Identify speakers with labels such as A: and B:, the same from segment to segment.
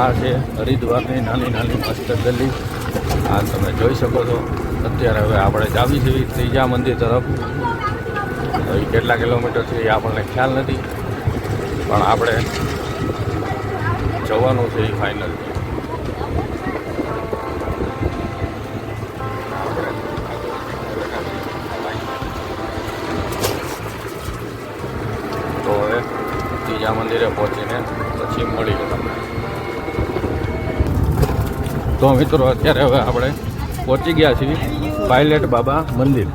A: આ છે હરિદ્વારની નાની નાની મસ્ત ગલી. આ તમે જોઈ શકો છો. અત્યારે હવે આપણે જાવી છીએ ત્રીજા મંદિર તરફ. એ કેટલા કિલોમીટર છે એ આપણને ખ્યાલ નથી. પણ આપણે જવાનું છે એ ફાઇનલ તો હવે ત્રીજા મંદિરે પહોંચીને પછી મળીએ તમને. તો મિત્રો અત્યારે હવે આપણે પહોંચી ગયા છીએ પાયલેટ બાબા મંદિર.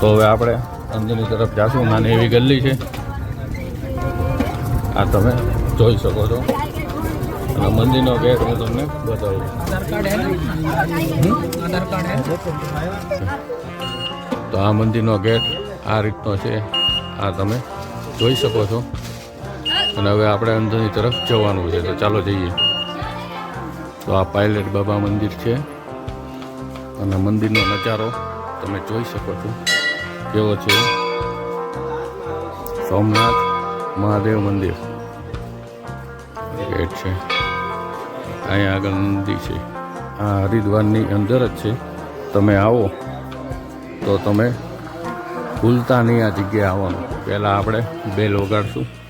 A: તો હવે આપણે અંદરની તરફ જાશું. નાની એવી ગલ્લી છે. આ તમે જોઈ શકો છો. અને મંદિરનો ગેટ હું તમને બતાવું. તો આ મંદિરનો ગેટ આ રીતનો છે. આ તમે જોઈ શકો છો. અને હવે આપણે અંદરની તરફ જવાનું છે. તો ચાલો જઈએ. તો આ પાયલેટ બાબા મંદિર છે. અને મંદિરનો નજારો તમે જોઈ શકો છો. કેવો છે? સોમનાથ મહાદેવ મંદિર. ગેટ છે. અહીંયા આગળ નંદી છે. આ હરિદ્વારની અંદર જ છે. તમે આવો તો તમે ભૂલતા નહીં આ જગ્યાએ આવવાનું. પહેલાં આપણે બેલ વગાડશું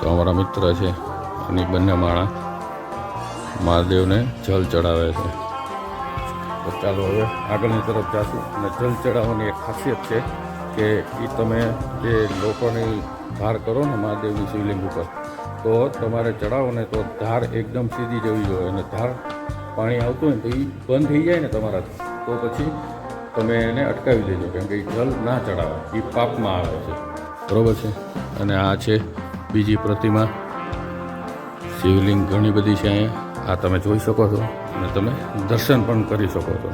A: તો અમારા મિત્ર છે, અને બંને માણા મહાદેવને જલ ચડાવે છે. તો ચાલો હવે આગળની તરફ જાશું. અને જલ ચડાવવાની એક ખાસિયત છે કે એ તમે જે લોકોની ધાર કરો ને મહાદેવની શિવલિંગ ઉપર, તો તમારે ચડાવો ને તો ધાર એકદમ સીધી જવી જોઈએ. અને ધાર પાણી આવતું હોય તો એ બંધ થઈ જાય ને તમારાથી તો પછી તમે એને અટકાવી દેજો, કેમ કે એ જલ ના ચડાવે એ પાપમાં આવે છે. બરાબર છે? અને આ છે બીજી પ્રતિમા શિવલિંગ ઘણી બધી છે અહીંયા. આ તમે જોઈ શકો છો અને તમે દર્શન પણ કરી શકો છો.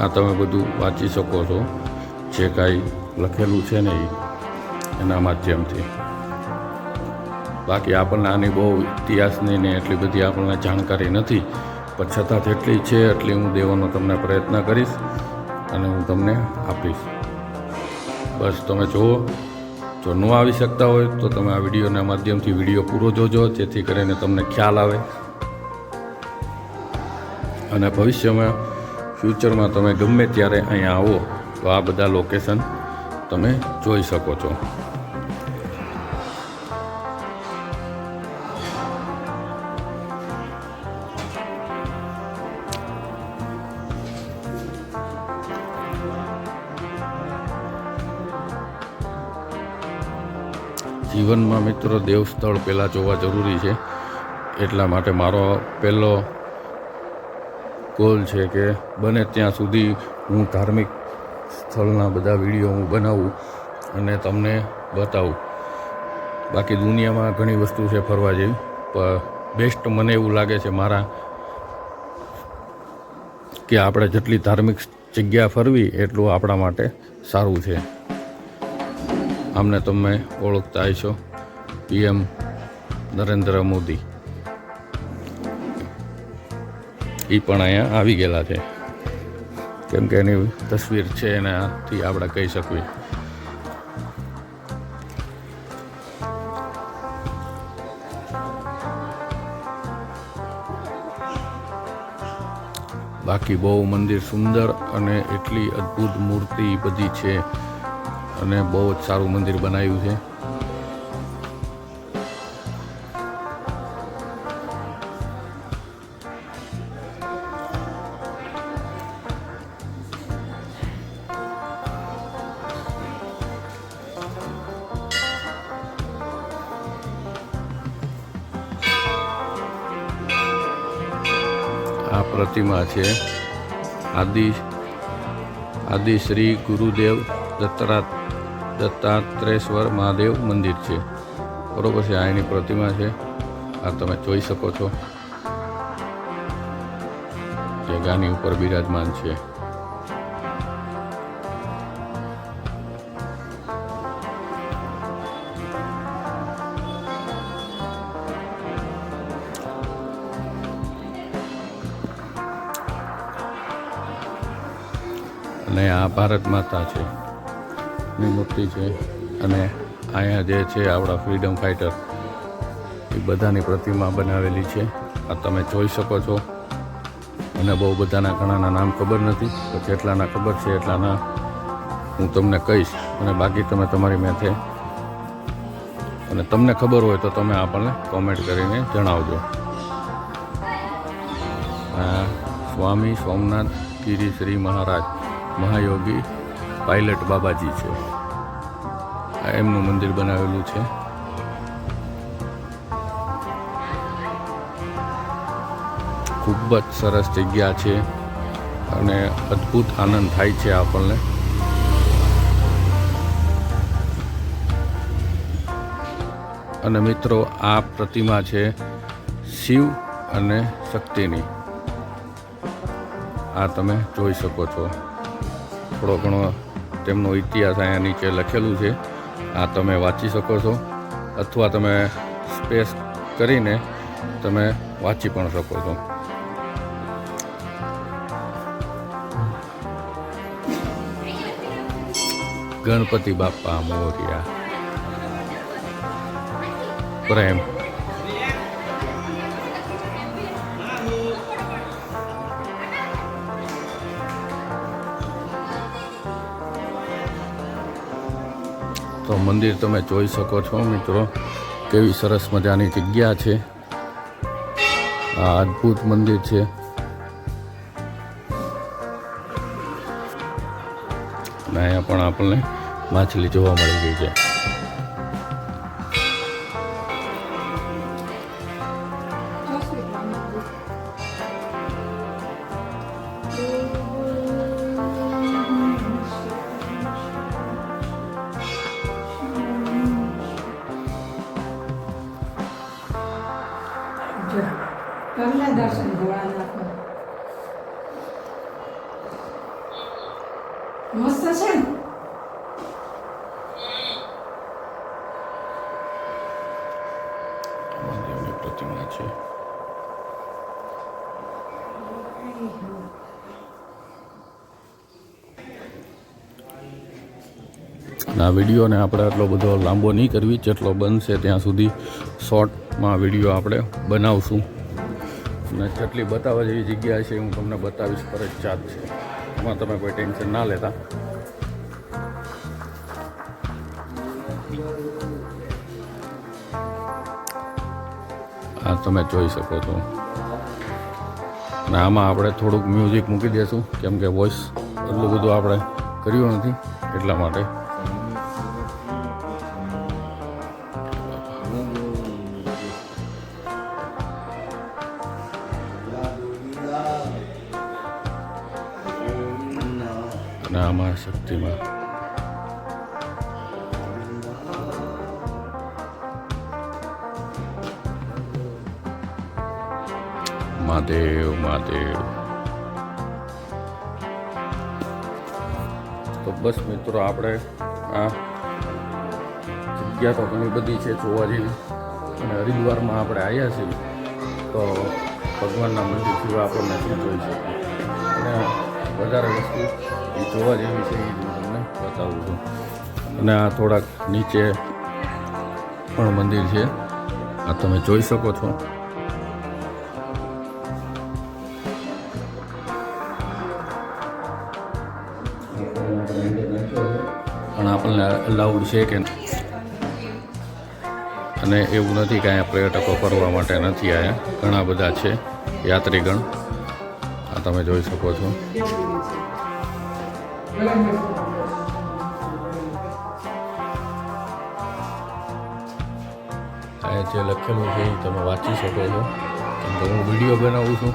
A: આ તમે બધું વાંચી શકો છો. જે કાંઈ લખેલું છે ને એના માધ્યમથી. બાકી આપણને આની બહુ ઇતિહાસની ને એટલી બધી આપણને જાણકારી નથી. પણ છતાં જેટલી છે એટલી હું દેવાનો તમને પ્રયત્ન કરીશ. અને હું તમને આપીશ. બસ તમે જુઓ, જો ન આવી શકતા હોય તો તમે આ વિડીયોના માધ્યમથી વીડિયો પૂરો જોજો, જેથી કરીને તમને ખ્યાલ આવે. અને ભવિષ્યમાં, ફ્યુચરમાં તમે ગમે ત્યારે અહીંયા આવો, તો આ બધા લોકેશન તમે જોઈ શકો છો. જીવનમાં મિત્રો દેવસ્થળ પહેલાં જોવા જરૂરી છે. એટલા માટે મારો પહેલો ગોલ છે કે બને ત્યાં સુધી હું ધાર્મિક સ્થળના બધા વીડિયો હું બનાવું અને તમને બતાવું. બાકી દુનિયામાં ઘણી વસ્તુ છે ફરવા જેવી, પણ બેસ્ટ મને એવું લાગે છે મારા કે આપણે જેટલી ધાર્મિક જગ્યા ફરવી એટલું આપણા માટે સારું છે. આમને તમે ઓળખતા હશો. પીએમ નરેન્દ્ર મોદી. એ પણ અહીંયા આવી ગયેલા છે. કેમ કે એની તસવીર છે એનાથી આપણે કહી શકીએ બાકી બહુ મંદિર સુંદર અને એટલી અદ્ભુત મૂર્તિ બધી છે. અને બહુ જ સારું મંદિર બનાવ્યું છે. આ પ્રતિમા છે. આદિ આદિ શ્રી ગુરુદેવ દત્તરા દત્તાત્રેશ્વર મહાદેવ મંદિર છે. બરોબર છે, આ એની પ્રતિમા છે. આ તમે જોઈ શકો છો. જે ગાની ઉપર બિરાજમાન છે. અને આ ભારત માતા છે. ની મૂર્તિ છે અને અહીંયા જે છે આપણા ફ્રીડમ ફાઇટર, એ બધાની પ્રતિમા બનાવેલી છે. આ તમે જોઈ શકો છો. મને બહુ બધાના ઘણાના નામ ખબર નથી તો જેટલાના ખબર છે એટલાના હું તમને કહીશ. અને બાકી તમે તમારી મેથે, અને તમને ખબર હોય તો તમે આપણને કોમેન્ટ કરીને જણાવજો. સ્વામી સોમનાથ ગીરી શ્રી મહારાજ, મહાયોગી પાયલટ બાબાજી છે. આ એમનું મંદિર બનાવેલું છે. ખૂબ જ સરસ જગ્યા છે અને અદ્ભુત આનંદ થાય છે આપણને. અને મિત્રો, આ પ્રતિમા છે શિવ અને શક્તિની. આ તમે જોઈ શકો છો. થોડો ઘણો તેમનો ઇતિહાસ અહીંયા નીચે લખેલું છે. આ તમે વાંચી શકો છો. અથવા તમે સ્પેસ કરીને તમે વાંચી પણ શકો છો. ગણપતિ બાપા મોર્યા. પ્રેમ. તો મંદિર તમે જોઈ શકો છો, મિત્રો. કેવી સરસ મજાની જગ્યા છે. આ અદ્ભુત મંદિર છે. અને અહીંયા પણ આપણને માછલી જોવા મળી ગઈ છે.
B: તમને દર્શન ભોળાનાથ મસ્ત છે ને
A: પ્રતિમા છે આ વિડીયોને આપણે આટલો બધો લાંબો નહીં કરવી જેટલો બનશે ત્યાં સુધી શોર્ટમાં વીડિયો આપણે બનાવશું. અને જેટલી બતાવવા જેવી જગ્યા છે, હું તમને બતાવીશ ફરજિયાત છે. એમાં તમે કોઈ ટેન્શન ના લેતા. આ તમે જોઈ શકો છો. અને આમાં આપણે થોડુંક મ્યુઝિક મૂકી દઈશું કેમ કે વોઇસ એટલું બધું આપણે કર્યું નથી એટલા માટે. આમાં શક્તિમાં. મહાદેવ મહાદેવ. તો બસ મિત્રો આપણે આ જગ્યા તો ઘણી બધી છે જોવા જેવી. અને હરિદ્વારમાં આપણે આવ્યા છીએ. તો ભગવાનના મંદિર સિવાય આપણને શું જોઈ શકીએ? અને વધારે વસ્તુ એ જોવા જેવી છે એ તમને બતાવું છું. અને આ થોડાક નીચે પણ મંદિર છે. આ તમે જોઈ શકો છો. પણ આપણને અલાઉડ છે કે અને એવું નથી કે અહીંયા પર્યટકો ફરવા માટે નથી આવ્યા ઘણા બધા છે યાત્રીગણ. આ તમે જોઈ શકો છો. જે લખેલું છે એ તમે વાંચી શકો છો કેમ કે હું વિડીયો બનાવું છું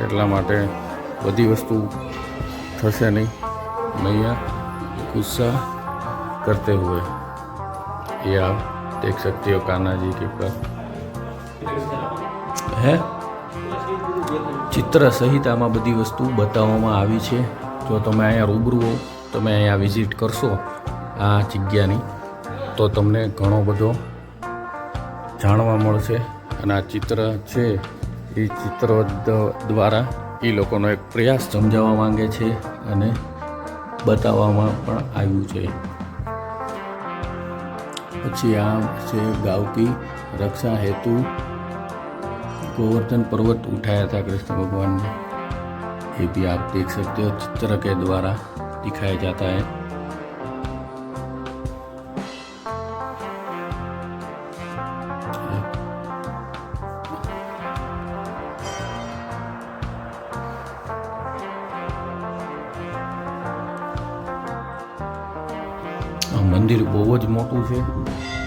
A: એટલા માટે બધી વસ્તુ થશે નહીં અને અહીંયા ગુસ્સા करते हुए ये आप देख सकते हो कान्हा जी की पर હે ચિત્ર સહિત આમાં બધી વસ્તુ બતાવવામાં આવી છે જો તમે અહીંયા રૂબરૂ તમે અહીંયા વિઝિટ કરશો આ જગ્યાની, તો તમને ઘણો બધો જાણવા મળશે. અને આ ચિત્ર છે, એ ચિત્ર દ્વારા એ લોકોનો એક પ્રયાસ સમજાવવા માંગે છે અને બતાવવામાં પણ આવ્યું છે. પછી આ છે ગાવકી રક્ષા હેતુ ગોવર્ધન પર્વત ઉઠાયા હતા કૃષ્ણ ભગવાનને. ये भी आप देख सकते हो चित्र के द्वारा दिखाया जाता है આ મંદિર બહુ જ મોટું છે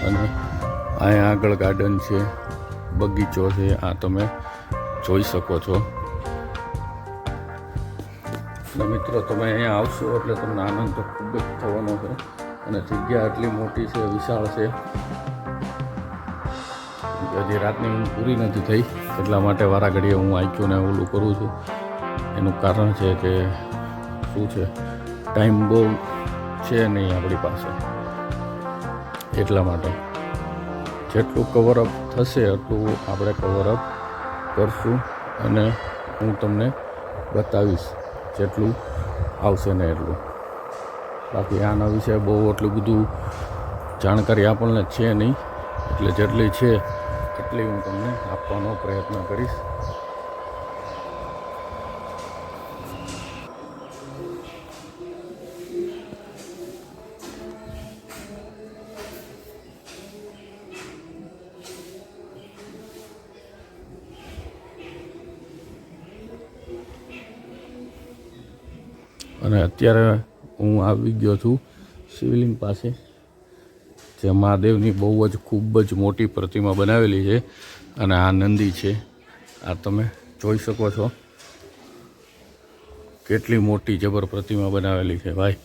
A: અને અહીંયા આગળ ગાર્ડન છે બગીચો છે આ તમે જોઈ શકો છો અને મિત્રો, તમે અહીંયા આવશો એટલે તમને આનંદ તો ખૂબ જ થવાનો છે. અને જગ્યા આટલી મોટી છે, વિશાળ છે. હજી રાતની ઊંઘ પૂરી નથી થઈ, એટલા માટે વારા ઘડીએ હું આઈક્યું ને ઓલું કરું છું. એનું કારણ છે કે શું છે, ટાઈમ બહુ છે નહીં આપણી પાસે. એટલા માટે. જેટલું કવરઅપ થશે, એટલું આપણે કવરઅપ કરશું અને હું તમને બતાવીશ. જેટલું આવશે ને એટલું. બાકી આના વિશે બહુ એટલું બધું જાણકારી આપણને છે નહીં. એટલે જેટલી છે, એટલી હું તમને આપવાનો પ્રયત્ન કરીશ. અને અત્યારે હું આવી ગયો છું શિવલિંગ પાસે, જે મહાદેવની બહુ જ ખૂબ જ મોટી પ્રતિમા બનાવેલી છે અને આ નંદી છે. આ તમે જોઈ શકો છો કેટલી મોટી જબર પ્રતિમા બનાવેલી છે ભાઈ.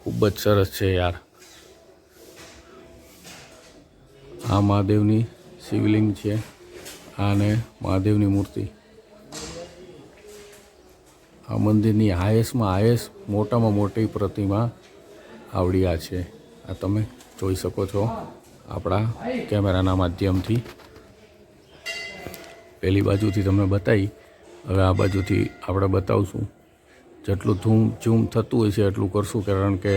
A: ખૂબ જ સરસ છે યાર. આ મહાદેવની શિવલિંગ છે, આને મહાદેવની મૂર્તિ. આ મંદિરની હાયેસ્ટમાં હાયેસ્ટ, મોટામાં મોટી પ્રતિમા આવડી આ છે. આ તમે જોઈ શકો છો આપણા કેમેરાના માધ્યમથી. પેલી બાજુથી તમને બતાવી હવે આ બાજુથી આપણે બતાવશું. જેટલું ઝૂમ ઝૂમ થતું હોય છે એટલું કરશું, કારણ કે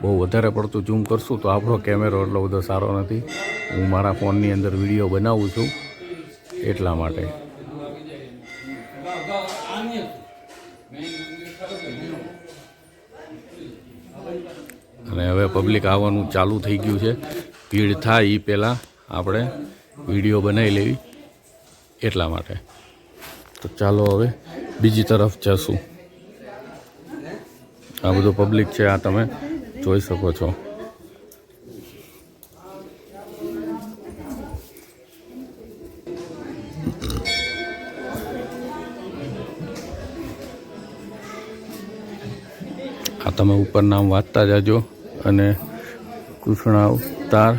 A: બહુ વધારે પડતું ઝૂમ કરશું તો આપણો કેમેરો એટલો બધો સારો નથી. હું મારા ફોનની અંદર વીડિયો બનાવું છું એટલા માટે. અને હવે પબ્લિક આવવાનું ચાલુ થઈ ગયું છે. ભીડ થાય એ પહેલાં આપણે વીડિયો બનાવી લેવી એટલા માટે. તો ચાલો હવે બીજી તરફ જશું. આ બધું પબ્લિક છે, આ તમે જોઈ શકો છો. આ તમે ઉપર નામ વાંચતા જાજો. અને કૃષ્ણ અવતાર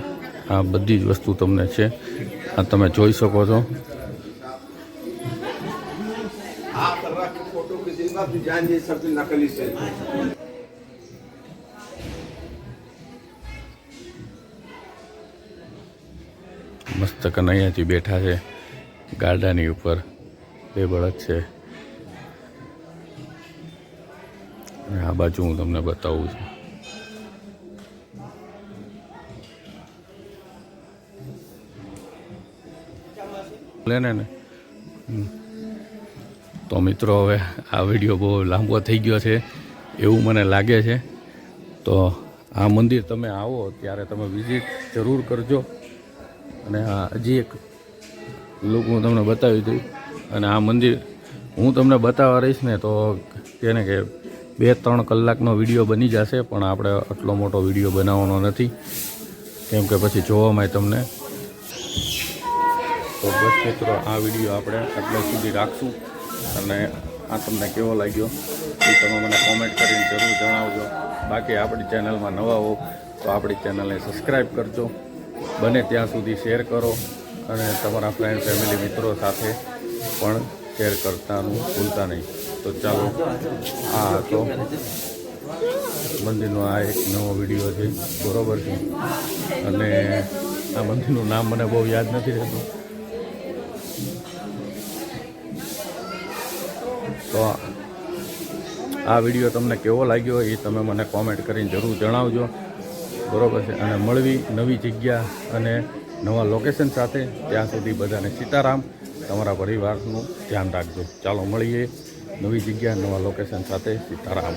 A: આ બધી જ વસ્તુ તમને છે. આ તમે જોઈ શકો છો. મસ્ત કનૈયાજી બેઠા છે. ગાર્ડાની ઉપર. બે બળદ છે. આ બાજુ હું તમને બતાવું છું. લે ને. તો મિત્રો, હવે આ વીડિયો બહુ લાંબો થઈ ગયો છે, એવું મને લાગે છે. તો આ મંદિર તમે આવો, ત્યારે તમે વિઝિટ જરૂર કરજો. અને આ હજી એક લુક હું તમને બતાવી દઉં. અને આ મંદિર હું તમને બતાવવા રહીશ ને, તો કેને કે બે ત્રણ કલાકનો વીડિયો બની જશે, પણ આપણે આટલો મોટો વીડિયો બનાવવાનો નથી. કેમ કે પછી જોવામાં તમને. મિત્રો, આ વીડિયો આપણે આટલા સુધી રાખશું. અને આ તમને કેવો લાગ્યો એ તમે મને કોમેન્ટ કરીને જરૂર જણાવજો. બાકી આપણી ચેનલમાં નવા હો, તો આપણી ચેનલને સબસ્ક્રાઈબ કરજો. બને ત્યાં સુધી શેર કરો અને તમારા ફ્રેન્ડ ફેમિલી મિત્રો સાથે પણ શેર કરતાનું ભૂલતા નહીં. તો ચાલો, આ હતો મંદિરનો આ એક નવો વીડિયો છે, બરોબર છે? અને આ મંદિરનું નામ મને બહુ યાદ નથી રહેતું. તો આ વીડિયો તમને કેવો લાગ્યો એ તમે મને કોમેન્ટ કરીને જરૂર જણાવજો. બરોબર છે? અને મળવી નવી જગ્યા અને નવા લોકેશન સાથે. ત્યાં સુધી બધાને સીતારામ. તમારા પરિવારનું ધ્યાન રાખજો. ચાલો મળીએ નવી જગ્યા, નવા લોકેશન સાથે. સીતારામ.